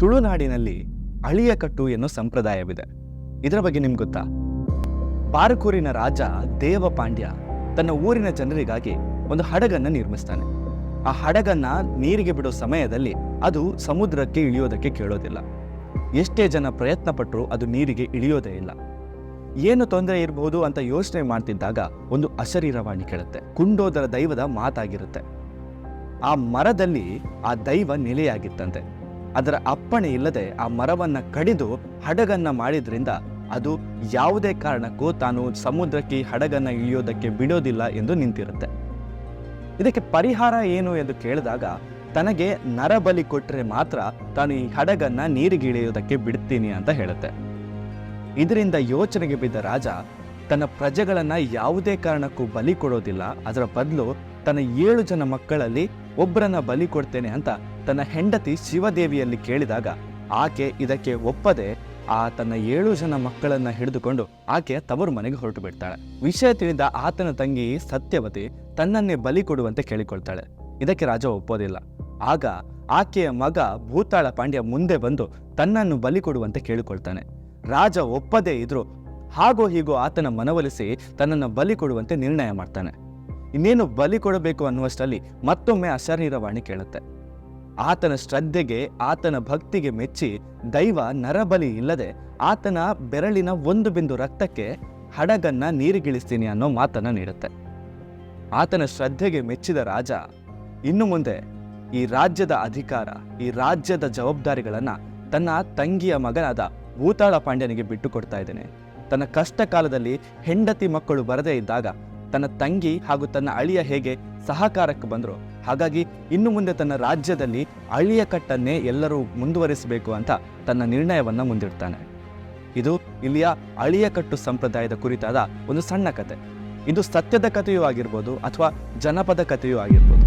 ತುಳುನಾಡಿನಲ್ಲಿ ಅಳಿಯಕಟ್ಟು ಎನ್ನುವ ಸಂಪ್ರದಾಯವಿದೆ. ಇದರ ಬಗ್ಗೆ ನಿಮ್ಗೆ ಗೊತ್ತಾ? ಬಾರಕೂರಿನ ರಾಜ ದೇವಪಾಂಡ್ಯ ತನ್ನ ಊರಿನ ಜನರಿಗಾಗಿ ಒಂದು ಹಡಗನ್ನ ನಿರ್ಮಿಸ್ತಾನೆ. ಆ ಹಡಗನ್ನ ನೀರಿಗೆ ಬಿಡೋ ಸಮಯದಲ್ಲಿ ಅದು ಸಮುದ್ರಕ್ಕೆ ಇಳಿಯೋದಕ್ಕೆ ಕೇಳೋದಿಲ್ಲ. ಎಷ್ಟೇ ಜನ ಪ್ರಯತ್ನ ಪಟ್ಟರೂ ಅದು ನೀರಿಗೆ ಇಳಿಯೋದೇ ಇಲ್ಲ. ಏನು ತೊಂದರೆ ಇರಬಹುದು ಅಂತ ಯೋಚನೆ ಮಾಡ್ತಿದ್ದಾಗ ಒಂದು ಅಶರೀರವಾಣಿ ಕೇಳುತ್ತೆ. ಕುಂಡೋದರ ದೈವದ ಮಾತಾಗಿರುತ್ತೆ. ಆ ಮರದಲ್ಲಿ ಆ ದೈವ ನೆಲೆಯಾಗಿತ್ತಂತೆ. ಅದರ ಅಪ್ಪಣೆ ಇಲ್ಲದೆ ಆ ಮರವನ್ನು ಕಡಿದು ಹಡಗನ್ನ ಮಾಡಿದ್ರಿಂದ ಅದು ಯಾವುದೇ ಕಾರಣಕ್ಕೂ ತಾನು ಸಮುದ್ರಕ್ಕೆ ಹಡಗನ್ನ ಇಳಿಯೋದಕ್ಕೆ ಬಿಡೋದಿಲ್ಲ ಎಂದು ನಿಂತಿರುತ್ತೆ. ಇದಕ್ಕೆ ಪರಿಹಾರ ಏನು ಎಂದು ಕೇಳಿದಾಗ ತನಗೆ ನರಬಲಿ ಕೊಟ್ಟರೆ ಮಾತ್ರ ತಾನು ಈ ಹಡಗನ್ನ ನೀರಿಗೆ ಇಳಿಯೋದಕ್ಕೆ ಬಿಡ್ತೀನಿ ಅಂತ ಹೇಳುತ್ತೆ. ಇದರಿಂದ ಯೋಚನೆಗೆ ಬಿದ್ದ ರಾಜ ತನ್ನ ಪ್ರಜೆಗಳನ್ನ ಯಾವುದೇ ಕಾರಣಕ್ಕೂ ಬಲಿ ಕೊಡೋದಿಲ್ಲ. ಅದರ ಬದಲು ತನ್ನ ಏಳು ಜನ ಮಕ್ಕಳಲ್ಲಿ ಒಬ್ಬರನ್ನ ಬಲಿ ಕೊಡ್ತೇನೆ ಅಂತ ತನ್ನ ಹೆಂಡತಿ ಶಿವದೇವಿಯಲ್ಲಿ ಕೇಳಿದಾಗ ಆಕೆ ಇದಕ್ಕೆ ಒಪ್ಪದೆ ಆ ತನ್ನ ಏಳು ಜನ ಮಕ್ಕಳನ್ನ ಹಿಡಿದುಕೊಂಡು ಆಕೆ ತವರು ಮನೆಗೆ ಹೊರಟು ಬಿಡ್ತಾಳೆ. ವಿಷಯ ತಿಳಿದ ಆತನ ತಂಗಿ ಸತ್ಯವತಿ ತನ್ನನ್ನೇ ಬಲಿ ಕೊಡುವಂತೆ ಕೇಳಿಕೊಳ್ತಾಳೆ. ಇದಕ್ಕೆ ರಾಜ ಒಪ್ಪೋದಿಲ್ಲ. ಆಗ ಆಕೆಯ ಮಗ ಭೂತಾಳ ಪಾಂಡ್ಯ ಮುಂದೆ ಬಂದು ತನ್ನನ್ನು ಬಲಿ ಕೊಡುವಂತೆ ಕೇಳಿಕೊಳ್ತಾನೆ. ರಾಜ ಒಪ್ಪದೇ ಇದ್ರು ಹಾಗೋ ಹೀಗೋ ಆತನ ಮನವೊಲಿಸಿ ತನ್ನನ್ನು ಬಲಿ ಕೊಡುವಂತೆ ನಿರ್ಣಯ ಮಾಡ್ತಾನೆ. ಇನ್ನೇನು ಬಲಿ ಕೊಡಬೇಕು ಅನ್ನುವಷ್ಟರಲ್ಲಿ ಮತ್ತೊಮ್ಮೆ ಅಶರೀರವಾಣಿ ಕೇಳುತ್ತೆ. ಆತನ ಶ್ರದ್ಧೆಗೆ, ಆತನ ಭಕ್ತಿಗೆ ಮೆಚ್ಚಿ ದೈವ ನರಬಲಿ ಇಲ್ಲದೆ ಆತನ ಬೆರಳಿನ ಒಂದು ಬಿಂದು ರಕ್ತಕ್ಕೆ ಹಡಗನ್ನ ನೀರಿಗಿಳಿಸ್ತೀನಿ ಅನ್ನೋ ಮಾತನ್ನ ನೀಡುತ್ತೆ. ಆತನ ಶ್ರದ್ಧೆಗೆ ಮೆಚ್ಚಿದ ರಾಜ ಇನ್ನು ಮುಂದೆ ಈ ರಾಜ್ಯದ ಅಧಿಕಾರ, ಈ ರಾಜ್ಯದ ಜವಾಬ್ದಾರಿಗಳನ್ನ ತನ್ನ ತಂಗಿಯ ಮಗನಾದ ಭೂತಾಳ ಪಾಂಡ್ಯನಿಗೆ ಬಿಟ್ಟು ಕೊಡ್ತಾ ಇದ್ದೇನೆ. ತನ್ನ ಕಷ್ಟ ಕಾಲದಲ್ಲಿ ಹೆಂಡತಿ ಮಕ್ಕಳು ಬರದೇ ಇದ್ದಾಗ ತನ್ನ ತಂಗಿ ಹಾಗೂ ತನ್ನ ಅಳಿಯ ಹೇಗೆ ಸಹಕಾರಕ್ಕೆ ಬಂದರು ಹಾಗಾಗಿ ಇನ್ನು ಮುಂದೆ ತನ್ನ ರಾಜ್ಯದಲ್ಲಿ ಅಳಿಯ ಕಟ್ಟನ್ನೇ ಎಲ್ಲರೂ ಮುಂದುವರಿಸಬೇಕು ಅಂತ ತನ್ನ ನಿರ್ಣಯವನ್ನು ಮುಂದಿಡ್ತಾನೆ. ಇದು ಇಲ್ಲಿಯ ಅಳಿಯ ಕಟ್ಟು ಸಂಪ್ರದಾಯದ ಕುರಿತಾದ ಒಂದು ಸಣ್ಣ ಕತೆ. ಇದು ಸತ್ಯದ ಕಥೆಯೂ ಆಗಿರ್ಬೋದು ಅಥವಾ ಜನಪದ ಕಥೆಯೂ ಆಗಿರ್ಬೋದು.